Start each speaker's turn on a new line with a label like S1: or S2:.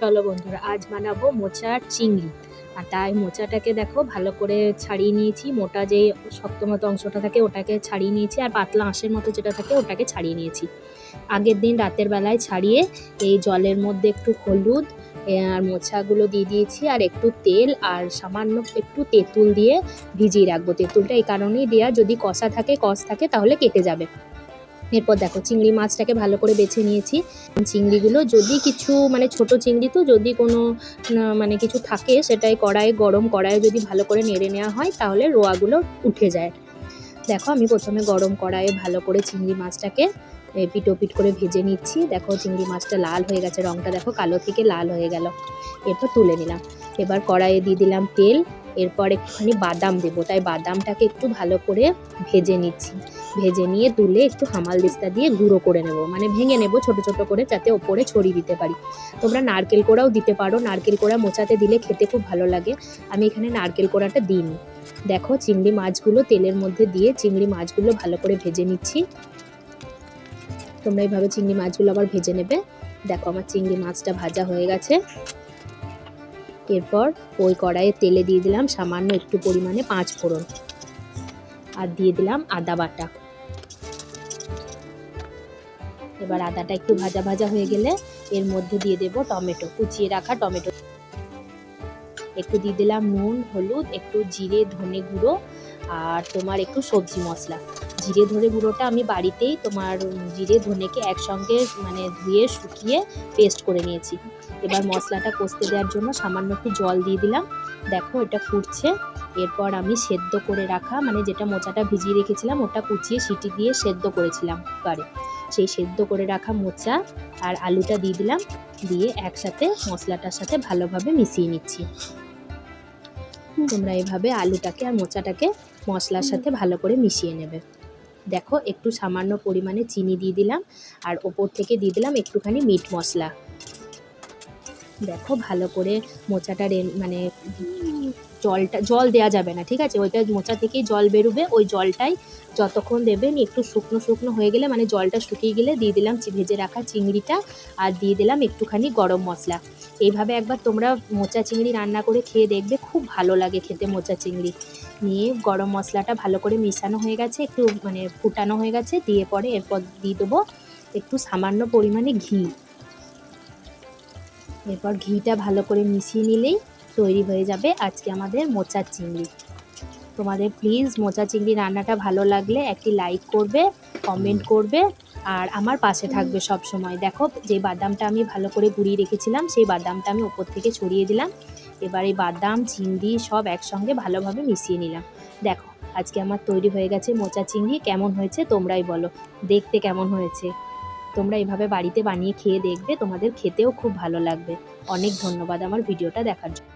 S1: চলো বন্ধুরা, আজ বানাবো মোচার চিংড়ি। আর তাই মোচাটাকে দেখো, ভালো করে ছাড়িয়ে নিয়েছি। মোটা যে শক্ত মতো অংশটা থাকে, ওটাকে ছাড়িয়ে নিয়েছি। আর পাতলা আঁশের মতো যেটা থাকে, ওটাকে ছাড়িয়ে নিয়েছি। আগের দিন রাতের বেলায় ছাড়িয়ে এই জলের মধ্যে একটু হলুদ আর মোছাগুলো দিয়ে দিয়েছি। আর একটু তেল, আর সামান্য একটু তেঁতুল দিয়ে ভিজিয়ে রাখব। তেঁতুলটা এই কারণেই দেওয়া যদি কষা থাকে, কষ থাকে, তাহলে কেটে যাবে। এরপর দেখো চিংড়ি মাছটাকে ভালো করে বেছে নিয়েছি। চিংড়িগুলো যদি কিছু মানে ছোট চিংড়ি তো যদি কোনো মানে কিছু থাকে সেটাই কড়াই গরম কড়াইয়ে যদি ভালো করে নেড়ে নেওয়া হয় তাহলে রোয়াগুলো উঠে যায়। দেখো আমি প্রথমে গরম কড়াইয়ে ভালো করে চিংড়ি মাছটাকে এ, পিটো পিট করে ভেজে নিচ্ছি। দেখো চিংড়ি মাছটা লাল হয়ে গেছে রংটা দেখো কালো থেকে লাল হয়ে গেল। এরপর তুলে নিলাম। এবার কড়াইয়ে দিয়ে দিলাম তেল। এরপর একটুখানি বাদাম দেবো। তাই বাদামটাকে একটু ভালো করে ভেজে নিচ্ছি। ভেজে নিয়ে তুলে একটু হামাল দিস্তা দিয়ে গুঁড়ো করে নেব। মানে ভেঙে নেব ছোট ছোট করে যাতে ওপরে ছড়িয়ে দিতে পারি। তোমরা নারকেল কোড়াও দিতে পারো। নারকেল কোড়া মোচাতে দিলে খেতে খুব ভালো লাগে। আমি এখানে নারকেল কোড়াটা দিইনি। দেখো চিংড়ি মাছগুলো তেলের মধ্যে দিয়ে চিংড়ি মাছগুলো ভালো করে ভেজে নিচ্ছি। তোমরা এইভাবে চিংড়ি মাছগুলো আবার ভেজে নেবে। দেখো আমার চিংড়ি মাছটা ভাজা হয়ে গেছে। এরপর ওই কড়াইয়ে তেলে দিয়ে দিলাম সামান্য একটু পরিমাণে পাঁচ ফোড়ন। আর দিয়ে দিলাম আদা বাটা। এবার আদাটা একটু ভাজা ভাজা হয়ে গেলে এর মধ্যে দিয়ে দেব টমেটো, কুচিয়ে রাখা টমেটো। একটু দিয়ে দিলাম নুন, হলুদ, একটু জিরে, ধনে গুঁড়ো, আর তোমার একটু সবজি মশলা। জিরে ধরে গুঁড়োটা আমি বাড়িতেই তোমার জিরে ধনেকে একসঙ্গে মানে ধুয়ে শুকিয়ে পেস্ট করে নিয়েছি। এবার মশলাটা কষতে দেওয়ার জন্য সামান্য একটু জল দিয়ে দিলাম। দেখো এটা ফুটছে। এরপর আমি সেদ্ধ করে রাখা মানে যেটা মোচাটা ভিজিয়ে রেখেছিলাম ওটা কুচিয়ে সিটি দিয়ে সেদ্ধ করেছিলাম কুকারে সেই সেদ্ধ করে রাখা মোচা আর আলুটা দিয়ে দিলাম। দিয়ে একসাথে মশলাটার সাথে ভালোভাবে মিশিয়ে নিচ্ছি। তোমরা এভাবে আলুটাকে আর মোচাটাকে মশলার সাথে ভালো করে মিশিয়ে নেবে। দেখো, একটু সামান্য পরিমাণে চিনি দিয়ে দিলাম, আর ওপর থেকে দিয়ে দিলাম একটুখানি মিট মশলা। দেখো ভালো করে মোচাটা মানে জলটা, জল দেওয়া যাবে না, ঠিক আছে? ওইটা মোচা থেকেই জল বেরোবে, ওই জলটাই যতক্ষণ দেবেন একটু শুকনো শুকনো হয়ে গেলে মানে জলটা শুকিয়ে গেলে দিয়ে দিলাম ভেজে রাখা চিংড়িটা আর দিয়ে দিলাম একটুখানি গরম মশলা। এইভাবে একবার তোমরা মোচা চিংড়ি রান্না করে খেয়ে দেখবে, খুব ভালো লাগে খেতে মোচা চিংড়ি। নিয়ে গরম মশলাটা ভালো করে মিশানো হয়ে গেছে, একটু মানে ফুটানো হয়ে গেছে, দিয়ে পরে এরপর দিয়ে দেবো একটু সামান্য পরিমাণে ঘি। এরপর ঘিটা ভালো করে মিশিয়ে নিলেই তৈরি হয়ে যাবে আজকে আমাদের মোচার চিংড়ি। তোমাদের প্লিজ মোচা চিংড়ি রান্নাটা ভালো লাগলে একটি লাইক করবে কমেন্ট করবে, আর আমার পাশে থাকবে সব সময় দেখো, যে বাদামটা আমি ভালো করে গুঁড়িয়ে রেখেছিলাম, সেই বাদামটা আমি ওপর থেকে ছড়িয়ে দিলাম। এবার এই বাদাম, চিংড়ি সব একসঙ্গে ভালোভাবে মিশিয়ে নিলাম। দেখো, আজকে আমার তৈরি হয়ে গেছে মোচা চিংড়ি, কেমন হয়েছে তোমরাই বলো। দেখতে কেমন হয়েছে? তোমরা এভাবে বাড়িতে বানিয়ে খেয়ে দেখবে, তোমাদের খেতেও খুব ভালো লাগবে। অনেক ধন্যবাদ আমার ভিডিওটা দেখার জন্য।